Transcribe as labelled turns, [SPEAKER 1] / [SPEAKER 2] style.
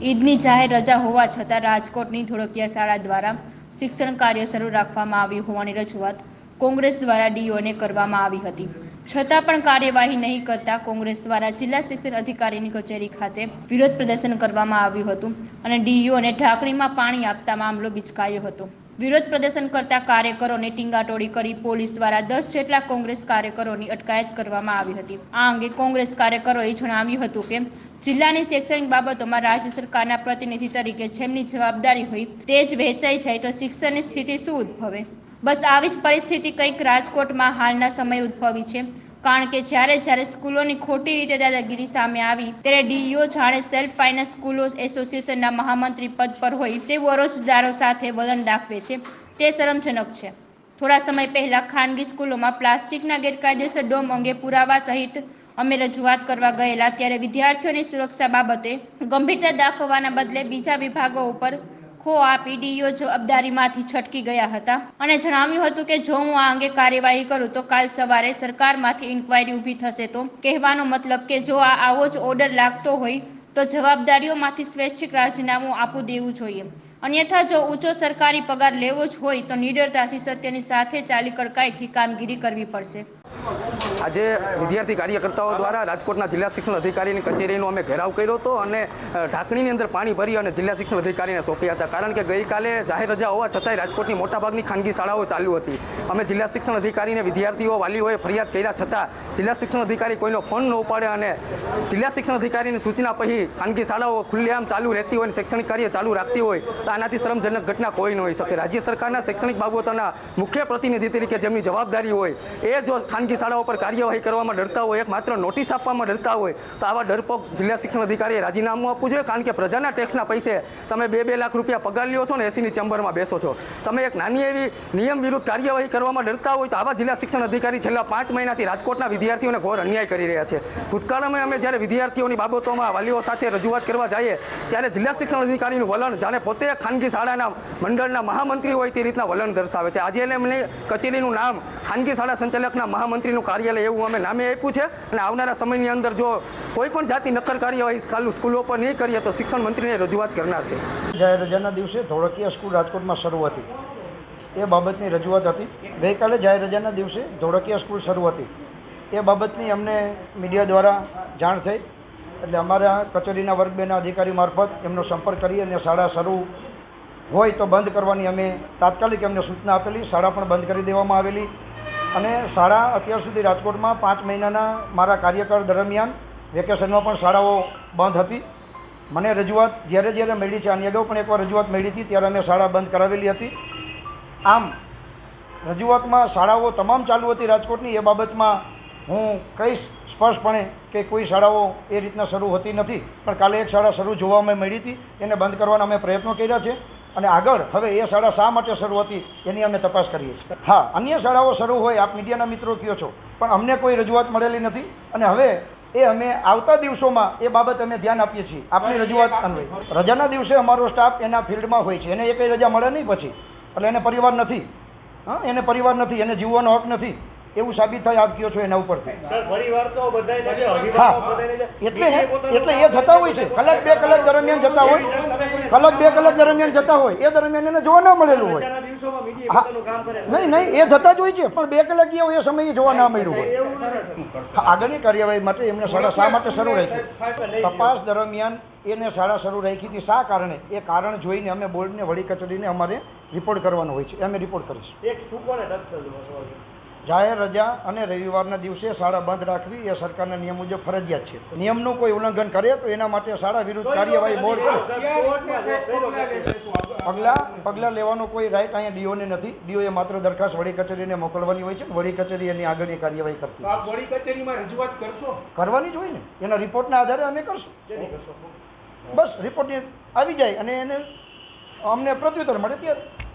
[SPEAKER 1] ઈદની જાહેર રજા હોવા છતાં રાજકોટની ધોળકિયા શાળા દ્વારા શિક્ષણ કાર્ય શરૂ રાખવામાં આવ્યું હોવાની રજૂઆત કોંગ્રેસ દ્વારા ડીઓને કરવામાં આવી હતી. છતાં પણ કાર્યવાહી નહીં કરતા કોંગ્રેસ દ્વારા જિલ્લા શિક્ષણ અધિકારીની કચેરી ખાતે વિરોધ પ્રદર્શન કરવામાં આવ્યું હતું અને ડીઈઓને ઢાંકણીમાં પાણી આપતા મામલો બિચકાયો હતો. વિરોધ પ્રદર્શન કરતા કાર્યકરોને ટીંગાટોળી કરી પોલીસ દ્વારા દસ જેટલા કોંગ્રેસ કાર્યકરોની અટકાયત કરવામાં આવી હતી. આ અંગે કોંગ્રેસ કાર્યકરોએ જણાવ્યું હતું કે, જિલ્લાની શૈક્ષણિક બાબતોમાં રાજ્ય સરકારના પ્રતિનિધિ તરીકે જેમની જવાબદારી હોય તે જ વહેંચાઈ જાય તો શિક્ષણની સ્થિતિ શું ઉદ્ભવે? બસ આવી જ પરિસ્થિતિ કંઈક રાજકોટમાં હાલના સમયે ઉદ્ભવી છે. કારણ કે જ્યારે જ્યારે સ્કૂલોની ખોટી રીતે દાદાગીરી સામે આવી, ત્યારે ડીઈઓ જાણે સેલ્ફ ફાઇનાન્સ સ્કૂલો એસોસિએશનના મહામંત્રી પદ પર હોય તેવું અરજદારો સાથે વલણ દાખવે છે. તે શરમજનક છે. થોડા સમય પહેલા ખાનગી સ્કૂલોમાં પ્લાસ્ટિકના ગેરકાયદેસર ડોમ અંગે પુરાવા સહિત અમે રજૂઆત કરવા ગયેલા, ત્યારે વિદ્યાર્થીઓની સુરક્ષા બાબતે ગંભીરતા દાખવવાના બદલે બીજા વિભાગો ઉપર ખો આ પીડીઓ જવાબદારીમાંથી છટકી ગયા હતા. અને જણાવ્યું હતું કે જો હું આ અંગે કાર્યવાહી કરું તો કાલ સવારે સરકારમાંથી ઇન્કવાયરી ઊભી થશે. તો કહેવાનો મતલબ કે જો આ આવો જ ઓર્ડર લાગતો હોય તો જવાબદારીઓમાંથી સ્વૈચ્છિક રાજીનામું આપવું દેવું જોઈએ. અન્યથા જો ઊંચો સરકારી પગાર લેવો જ હોય તો નિડરતાથી સત્યની સાથે ચાલી કડકાઈથી કામગીરી કરવી પડશે.
[SPEAKER 2] આજે વિદ્યાર્થી કાર્યકર્તાઓ દ્વારા રાજકોટના જિલ્લા શિક્ષણ અધિકારીની કચેરીનો અમે ઘેરાવ કર્યો હતો અને ઢાંકણીની અંદર પાણી ભરી અને જિલ્લા શિક્ષણ અધિકારીને સોંપ્યા હતા. કારણ કે ગઈકાલે જાહેર રજા હોવા છતાંય રાજકોટની મોટાભાગની ખાનગી શાળાઓ ચાલુ હતી. અમે જિલ્લા શિક્ષણ અધિકારીને વિદ્યાર્થીઓ, વાલીઓએ ફરિયાદ કર્યા છતાં જિલ્લા શિક્ષણ અધિકારી કોઈનો ફોન ન ઉપાડે અને જિલ્લા શિક્ષણ અધિકારીની સૂચના પછી ખાનગી શાળાઓ ખુલ્લેઆમ ચાલુ રહેતી હોય અને શૈક્ષણિક કાર્ય ચાલુ રાખતી હોય, તો આનાથી શરમજનક ઘટના કોઈ ન હોઈ શકે. રાજ્ય સરકારના શૈક્ષણિક બાબતોના મુખ્ય પ્રતિનિધિ તરીકે જેમની જવાબદારી હોય, એ જો ખાનગી શાળાઓ પર કાર્યવાહી કરવામાં ડરતા હોય, એક માત્ર નોટિસ આપવામાં ડરતા હોય, તો આવા ડરપોક જિલ્લા શિક્ષણ અધિકારીએ રાજીનામું આપવું જોઈએ, કારણ કે પ્રજાના ટેક્સના પૈસે તમે બે બે લાખ રૂપિયા પગાર લ્યો છો ને એસીની ચેમ્બરમાં બેસો છો. તમે એક નાની એવી નિયમ વિરુદ્ધ કાર્યવાહી કરવામાં ડરતા હોય, તો આવા જિલ્લા શિક્ષણ અધિકારી છેલ્લા પાંચ મહિનાથી રાજકોટના વિદ્યાર્થીઓને ઘોર અન્યાય કરી રહ્યા છે. ભૂતકાળમાં અમે જ્યારે વિદ્યાર્થીઓની બાબતોમાં વાલીઓ સાથે રજૂઆત કરવા જઈએ, ત્યારે જિલ્લા શિક્ષણ અધિકારીનું વલણ જાણે પોતે ખાનગી શાળાના મંડળના મહામંત્રી હોય તે રીતના વલણ દર્શાવે છે. આજે એમને કચેરીનું નામ ખાનગી શાળા સંચાલકના મહામંત્રીનું કાર્યાલય એવું અમે નામે આપ્યું છે. અને આવનારા સમયની અંદર જો કોઈ પણ જાતિ નક્કર કાર્યવાહી ખાલી સ્કૂલો પર નહીં કરીએ તો શિક્ષણ મંત્રીને રજૂઆત કરનાર છે.
[SPEAKER 3] જાહેર રજાના દિવસે ધોળકીયા સ્કૂલ રાજકોટમાં શરૂ હતી. એ બાબતની રજૂઆત હતી. ગઈકાલે જાહેર રજાના દિવસે ધોળકીયા સ્કૂલ શરૂ હતી. એ બાબતની અમને મીડિયા દ્વારા જાણ થઈ. એટલે અમારા કચેરીના વર્ગ બેના અધિકારી મારફત એમનો સંપર્ક કરી અને શાળા શરૂ હોય તો બંધ કરવાની અમે તાત્કાલિક એમને સૂચના આપેલી. શાળા પણ બંધ કરી દેવામાં આવેલી. અને શાળા અત્યાર સુધી રાજકોટમાં પાંચ મહિનાના મારા કાર્યકાળ દરમિયાન વેકેશનમાં પણ શાળાઓ બંધ હતી. મને રજૂઆત જ્યારે જ્યારે મળી છે આની અગાઉ પણ એકવાર રજૂઆત મળી હતી, ત્યારે અમે શાળા બંધ કરાવેલી હતી. આમ, રજૂઆતમાં શાળાઓ તમામ ચાલુ હતી રાજકોટની, એ બાબતમાં હું કહીશ સ્પષ્ટપણે કે કોઈ શાળાઓ એ રીતના શરૂ હોતી નથી. પણ કાલે એક શાળા શરૂ જોવામાં મળી હતી, એને બંધ કરવાના અમે પ્રયત્નો કર્યા છે. અને આગળ હવે એ શાળા શા માટે શરૂ હતી એની અમે તપાસ કરીએ છીએ. હા અન્ય શાળાઓ શરૂ હોય આપ મીડિયાના મિત્રો કહો છો પણ અમને કોઈ રજૂઆત મળેલી નથી. અને હવે એ અમે આવતા દિવસોમાં એ બાબત અમે ધ્યાન આપીએ છીએ. આપની રજૂઆત અન્વય. રજાના દિવસે અમારો સ્ટાફ એના ફિલ્ડમાં હોય છે. એને એ કંઈ રજા મળે નહીં પછી. એટલે એને પરિવાર નથી. હા એને પરિવાર નથી એને જીવવાનો હક નથી. એવું સાબિત થાય આપ કહો છો એના ઉપરથી. હા એટલે એટલે એ જતા હોય છે. કલાક બે કલાક દરમિયાન જતા હોય. કલાક બે કલાક દરમિયાન જતા હોય એ દરમિયાન એને જોવા ના મળેલું હોય.
[SPEAKER 4] રજાના દિવસોમાં મીડિયા
[SPEAKER 3] હા.
[SPEAKER 4] પોતાનું કામ કરે.
[SPEAKER 3] નહીં નહીં એ જતા જ હોય છે પણ બે કલાક ગયા હોય એ સમયે જોવા ના મળ્યું હોય. આગળની કાર્યવાહી માટે એમને શાળા શા માટે શરૂ રાખી? તપાસ દરમિયાન એને શાળા શરૂ રાખી હતી. શા કારણે? એ કારણ જોઈને અમે બોર્ડને વડી કચેરીને અમારે રિપોર્ટ કરવાનો હોય છે. અમે રિપોર્ટ કરીશું. જાહેર રજા અને રવિવારના દિવસે શાળા બંધ રાખવી એ સરકારના નિયમ મુજબ ફરજિયાત છે. નિયમનું કોઈ ઉલ્લંઘન કરે તો એના માટે શાળા વિરુદ્ધ કાર્યવાહી બોર્ડ કરે. પગલાં પગલાં લેવાનો કોઈ રાઈટ અહીંયા ડીઓને નથી. ડીઓએ માત્ર દરખાસ્ત વડી કચેરીને મોકલવાની હોય છે વડી કચેરી એની આગળની કાર્યવાહી કરતી
[SPEAKER 5] વડી કચેરીમાં રજૂઆત કરશો?
[SPEAKER 3] કરવાની જ હોય ને. એના રિપોર્ટના આધારે અમે
[SPEAKER 4] કરશું.
[SPEAKER 3] બસ રિપોર્ટ આવી જાય અને એને અમને પ્રત્યુત્તર મળે ત્યારે.